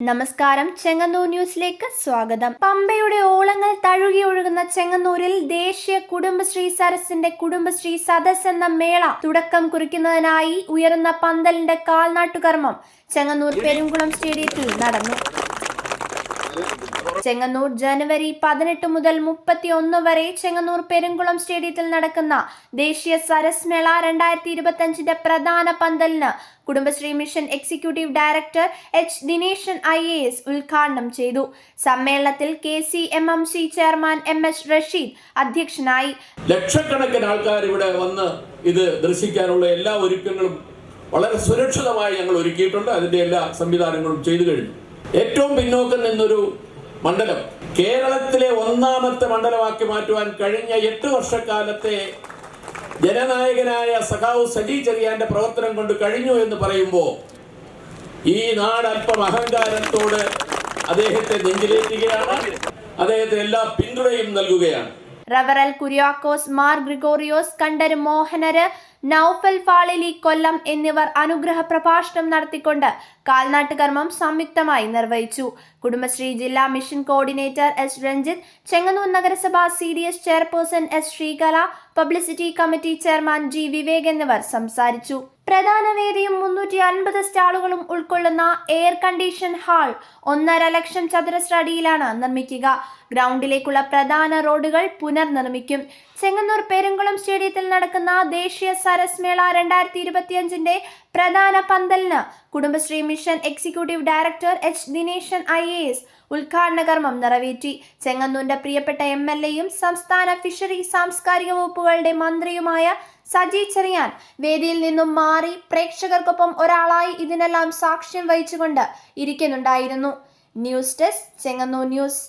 നമസ്കാരം. ചെങ്ങന്നൂർ ന്യൂസിലേക്ക് സ്വാഗതം. പമ്പയുടെ ഓളങ്ങൾ തഴുകി ഒഴുകുന്ന ചെങ്ങന്നൂരിൽ ദേശീയ കുടുംബശ്രീ സരസിന്റെ കുടുംബശ്രീ സദസ് എന്ന മേള തുടക്കം കുറിക്കുന്നതിനായി ഉയർന്ന പന്തലിന്റെ കാൽനാട്ടുകർമ്മം ചെങ്ങന്നൂർ പെരുങ്കുളം സ്റ്റേഡിയത്തിൽ നടന്നു. ചെങ്ങന്നൂർ ജനുവരി പതിനെട്ട് മുതൽ മുപ്പത്തി ഒന്ന് വരെ ചെങ്ങന്നൂർ പെരുങ്കുളം സ്റ്റേഡിയത്തിൽ നടക്കുന്ന ദേശീയ സരസ് മേള രണ്ടായിരത്തി ഇരുപത്തി അഞ്ചിന്റെ പ്രധാന പന്തലിന് Kudumbashree mission executive director H Dineshan I A S ഉദ്ഘാടനം ചെയ്തു. സമ്മേളനത്തിൽ K C M M C chairman M S Rasheed അധ്യക്ഷനായി. ലക്ഷക്കണക്കിന് ആൾക്കാർ ഇവിടെ വന്ന് ഇത് ദർശിക്കാനുള്ള എല്ലാ ഒരുക്കങ്ങളും വളരെ സുരക്ഷിതമായി ഞങ്ങൾ ഒരുക്കിയിട്ടുണ്ട്. അതിന്റെ എല്ലാ സംവിധാനങ്ങളും ചെയ്തു കഴിഞ്ഞു. ഏറ്റവും പിന്നോക്കം നിന്നൊരു മണ്ഡലം. കേരളത്തിലെ ഒന്നാമത്തെ മണ്ഡലമാക്കി മാറ്റുവാൻ കഴിഞ്ഞ എട്ട് വർഷക്കാലത്തെ ജനനായകനായ സഖാവ് സജി ചെറിയാന്റെ പ്രവർത്തനം കൊണ്ട് കഴിഞ്ഞു എന്ന് പറയുമ്പോൾ ഈ നാട് അല്പം അഹങ്കാരത്തോട് അദ്ദേഹത്തെ നെഞ്ചിലേറ്റുകയാണ്. അദ്ദേഹത്തിന് എല്ലാ പിന്തുണയും നൽകുകയാണ്. റവറൽ കുര്യാക്കോസ് മാർ ഗ്രിഗോറിയോസ് കണ്ടര് മോഹനര് നൌഫൽ ഫാളിലി കൊല്ലം എന്നിവർ അനുഗ്രഹ പ്രഭാഷണം നടത്തിക്കൊണ്ട് കാൽനാട്ടുകർമ്മം സംയുക്തമായി നിർവഹിച്ചു. കുടുംബശ്രീ ജില്ലാ mission coordinator S Ranjith Chengannur നഗരസഭ C D S chairperson S Sreekala publicity committee chairman G Vivek എന്നിവർ സംസാരിച്ചു. പ്രധാന വേദിയും മുന്നൂറ്റി അൻപത് സ്റ്റാളുകളും ഉൾക്കൊള്ളുന്ന എയർ കണ്ടീഷൻ ഹാൾ ഒന്നര ലക്ഷം ചതുരശ്ര അടിയിലാണ് നിർമ്മിക്കുക. ഗ്രൗണ്ടിലേക്കുള്ള പ്രധാന റോഡുകൾ പുനർനിർമ്മിക്കും. ചെങ്ങന്നൂർ പെരുങ്കുളം സ്റ്റേഡിയത്തിൽ നടക്കുന്ന ദേശീയ സരസ് മേള രണ്ടായിരത്തി ഇരുപത്തിയഞ്ചിന്റെ പ്രധാന പന്തലിന് Kudumbashree mission executive director H Dineshan I A S ഉദ്ഘാടന കർമ്മം നിറവേറ്റി. ചെങ്ങന്നൂരിന്റെ പ്രിയപ്പെട്ട എം എൽ എയും സംസ്ഥാന ഫിഷറി സാംസ്കാരിക വകുപ്പുകളുടെ മന്ത്രിയുമായ സജി ചെറിയാൻ വേദിയിൽ നിന്നും മാറി പ്രേക്ഷകർക്കൊപ്പം ഒരാളായി ഇതിനെല്ലാം സാക്ഷ്യം വഹിച്ചുകൊണ്ട് ഇരിക്കുന്നുണ്ടായിരുന്നു. News desk Chengannur news.